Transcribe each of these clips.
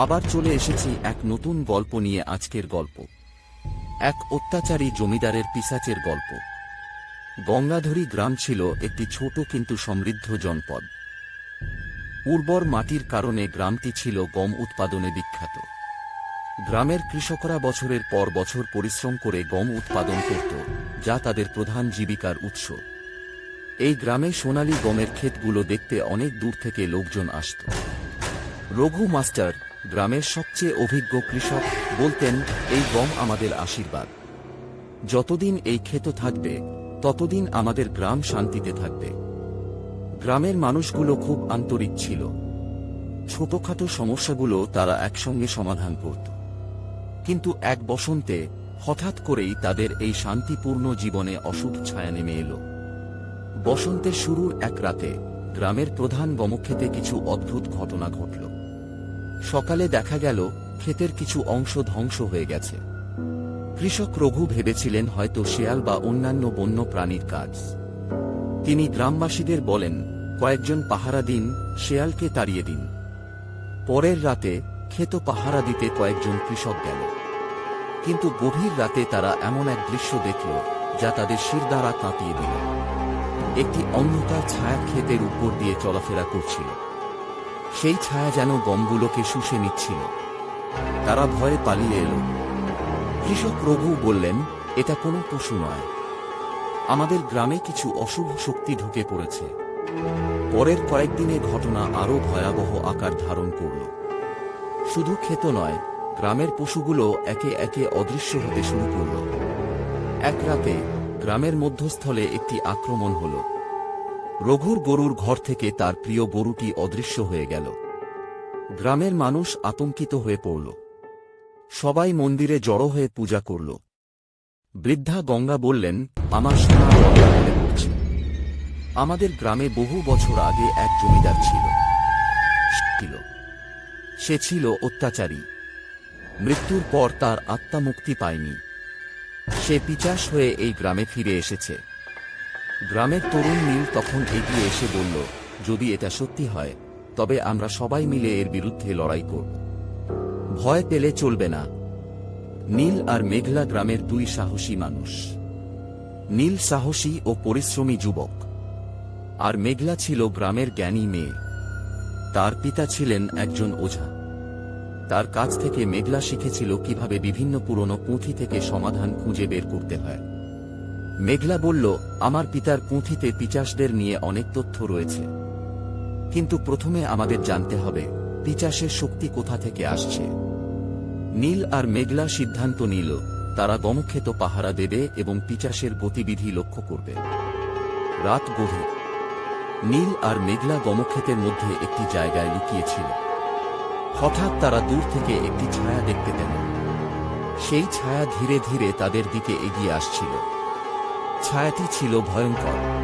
আবার চলে এসেছি এক নতুন গল্প নিয়ে আজকের গল্প। এক অত্যাচারী জমিদারের পিসাচের গল্প। গঙ্গাধরী গ্রাম ছিল একটি ছোট কিন্তু সমৃদ্ধ জনপদ। উর্বর মাটির কারণে গ্রামটি ছিল গম উৎপাদনে বিখ্যাত। গ্রামের কৃষকরা বছরের পর বছর পরিশ্রম করে গম উৎপাদন করত, যা তাদের প্রধান জীবিকার উৎস। এই গ্রামে সোনালী গমের ক্ষেতগুলো দেখতে অনেক দূর থেকে লোকজন আসত। রঘু মাস্টার গ্রামের সবচেয়ে অভিজ্ঞ কৃষক বলতেন, এই গম আমাদের আশীর্বাদ। যতদিন এই ক্ষেত থাকবে, ততদিন আমাদের গ্রাম শান্তিতে থাকবে। গ্রামের মানুষগুলো খুব আন্তরিক ছিল। ছোটখাটো সমস্যাগুলো তারা একসঙ্গে সমাধান করত। কিন্তু এক বসন্তে হঠাৎ করেই তাদের এই শান্তিপূর্ণ জীবনে অশুভ ছায়া নেমে এলো। বসন্তের শুরুর এক রাতে গ্রামের প্রধান গমক্ষেতে কিছু অদ্ভুত ঘটনা ঘটল। সকালে দেখা গেল, ক্ষেতের কিছু অংশ ধ্বংস হয়ে গেছে। কৃষক রঘু ভেবেছিলেন হয়তো শেয়াল বা অন্যান্য বন্য প্রাণীর কাজ। তিনি গ্রামবাসীদের বলেন, কয়েকজন পাহারা দিন, শেয়ালকে তাড়িয়ে দিন। পরের রাতে ক্ষেত পাহারা দিতে কয়েকজন কৃষক গেল। কিন্তু গভীর রাতে তারা এমন এক দৃশ্য দেখল, যা তাদের শিরদাঁড়া কাঁপিয়ে দিল। একটি অন্ধকার ছায়া ক্ষেতের উপর দিয়ে চলাফেরা করছিল। সেই ছায়া যেন গমগুলোকে শুষে নিচ্ছিল। তারা ভয়ে পালিয়ে এলো। কৃষক রঘু বললেন, এটা কোনো পশু নয়। আমাদের গ্রামে কিছু অশুভ শক্তি ঢুকে পড়েছে। পরের কয়েকদিনে ঘটনা আরও ভয়াবহ আকার ধারণ করল। শুধু ক্ষেত নয়, গ্রামের পশুগুলো একে একে অদৃশ্য হতে শুরু করল। এক রাতে গ্রামের মধ্যস্থলে একটি আক্রমণ হল। রঘুর গরুর ঘর থেকে তার প্রিয় গরুটি অদৃশ্য হয়ে গেল। গ্রামের মানুষ আতঙ্কিত হয়ে পড়ল। সবাই মন্দিরে জড়ো হয়ে পূজা করল। বৃদ্ধা গঙ্গা বললেন, আমার আমাদের গ্রামে বহু বছর আগে এক জমিদার ছিল। সে ছিল অত্যাচারী। মৃত্যুর পর তার আত্মা মুক্তি পায়নি। সে পিচাস হয়ে এই গ্রামে ফিরে এসেছে। গ্রামের তরুণ নীল তখন এগিয়ে এসে বলল, যদি এটা সত্যি হয়, তবে আমরা সবাই মিলে এর বিরুদ্ধে লড়াই করব। ভয় পেলে চলবে না। নীল আর মেঘলা গ্রামের দুই সাহসী মানুষ। নীল সাহসী ও পরিশ্রমী যুবক। আর মেঘলা ছিল গ্রামের জ্ঞানী মেয়ে। তার পিতা ছিলেন একজন ওঝা। তার কাছ থেকে মেঘলা শিখেছিল কীভাবে বিভিন্ন পুরনো পুঁথি থেকে সমাধান খুঁজে বের করতে হয়। মেঘলা বলল, আমার পিতার পুঁথিতে পিচাসদের নিয়ে অনেক তথ্য রয়েছে। কিন্তু প্রথমে আমাদের জানতে হবে, পিচাসের শক্তি কোথা থেকে আসছে। নীল আর মেঘলা সিদ্ধান্ত নিল, তারা গমক্ষেত পাহারা দেবে এবং পিচাসের গতিবিধি লক্ষ্য করবে। রাত গভীর। নীল আর মেঘলা গমক্ষেতের মধ্যে একটি জায়গায় লুকিয়েছিল। হঠাৎ তারা দূর থেকে একটি ছায়া দেখতে পেল। সেই ছায়া ধীরে ধীরে তাদের দিকে এগিয়ে আসছিল। ছায়াটি ছিল ভয়ঙ্কর।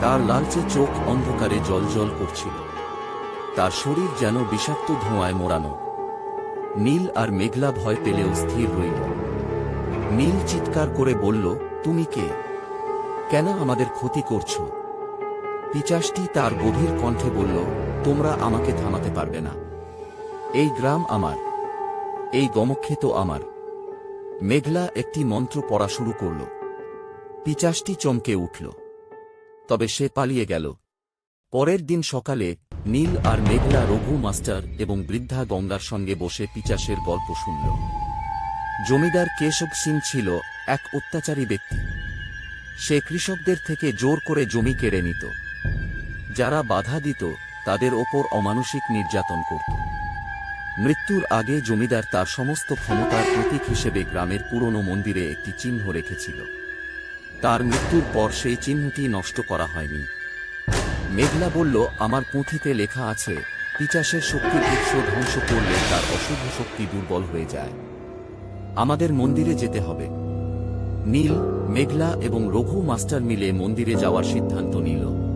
তার লালচে চোখ অন্ধকারে জলজল করছিল। তার শরীর যেন বিষাক্ত ধোঁয়ায় মোড়ানো। নীল আর মেঘলা ভয় পেলেও স্থির রইল। নীল চিৎকার করে বলল, তুমি কে? কেন আমাদের ক্ষতি করছ? পিচাসটি তার গভীর কণ্ঠে বলল, তোমরা আমাকে থামাতে পারবে না। এই গ্রাম আমার। এই গমক্ষেত আমার। মেঘলা একটি মন্ত্র পড়া শুরু করল। পিচাসটি চমকে উঠল। তবে সে পালিয়ে গেল। পরের দিন সকালে, নীল আর মেঘলা রঘু মাস্টার এবং বৃদ্ধা গঙ্গার সঙ্গে বসে পিচাসের গল্প শুনল। জমিদার কেশব সিং ছিল এক অত্যাচারী ব্যক্তি। সে কৃষকদের থেকে জোর করে জমি কেড়ে নিত। যারা বাধা দিত, তাদের ওপর অমানসিক নির্যাতন করত। মৃত্যুর আগে জমিদার তার সমস্ত ক্ষমতার প্রতীক হিসেবে গ্রামের পুরনো মন্দিরে একটি চিহ্ন রেখেছিল। তার মৃত্যুর পর সেই চিহ্নটি নষ্ট করা হয়নি। মেঘলা বলল, আমার পুঁথিতে লেখা আছে, পিচাসের শক্তির উৎস ধ্বংস করলে তার অশুভ শক্তি দুর্বল হয়ে যায়। আমাদের মন্দিরে যেতে হবে। নীল, মেঘলা এবং রঘু মাস্টার মিলে মন্দিরে যাওয়ার সিদ্ধান্ত নিল।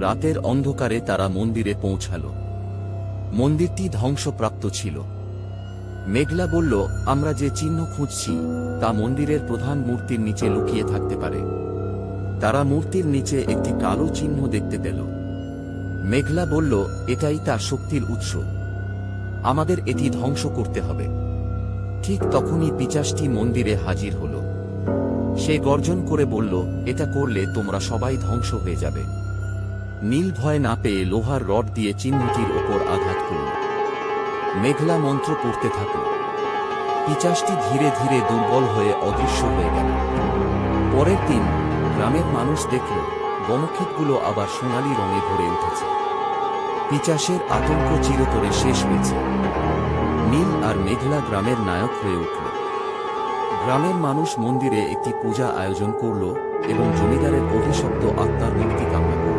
রাতের অন্ধকারে তারা মন্দিরে পৌঁছাল। মন্দিরটি ধ্বংসপ্রাপ্ত ছিল। মেঘলা বলল, আমরা যে চিহ্ন খুঁজছি, তা মন্দিরের প্রধান মূর্তির নিচে লুকিয়ে থাকতে পারে। তারা মূর্তির নিচে একটি কালো চিহ্ন দেখতে পেল। মেঘলা বলল, এটাই তার শক্তির উৎস। আমাদের এটি ধ্বংস করতে হবে। ঠিক তখনই পিচাসটি মন্দিরে হাজির হল। সে গর্জন করে বলল, এটা করলে তোমরা সবাই ধ্বংস হয়ে যাবে। নীল ভয় না পেয়ে লোহার রড দিয়ে চিহ্নটির ওপর আঘাত করল। মেঘলা মন্ত্র পড়তে থাকল। পিচাসটি ধীরে ধীরে দুর্বল হয়ে অদৃশ্য হয়ে গেল। পরের দিন গ্রামের মানুষ দেখল বনক্ষেতগুলো আবার সোনালি রঙে ভরে উঠেছে। পিচাসের আতঙ্ক চিরতরে শেষ হয়েছে। নীল আর মেঘলা গ্রামের নায়ক হয়ে উঠল। গ্রামের মানুষ মন্দিরে একটি পূজা আয়োজন করল এবং জমিদারের অভিশপ্ত আত্মার মুক্তি কামনা করল।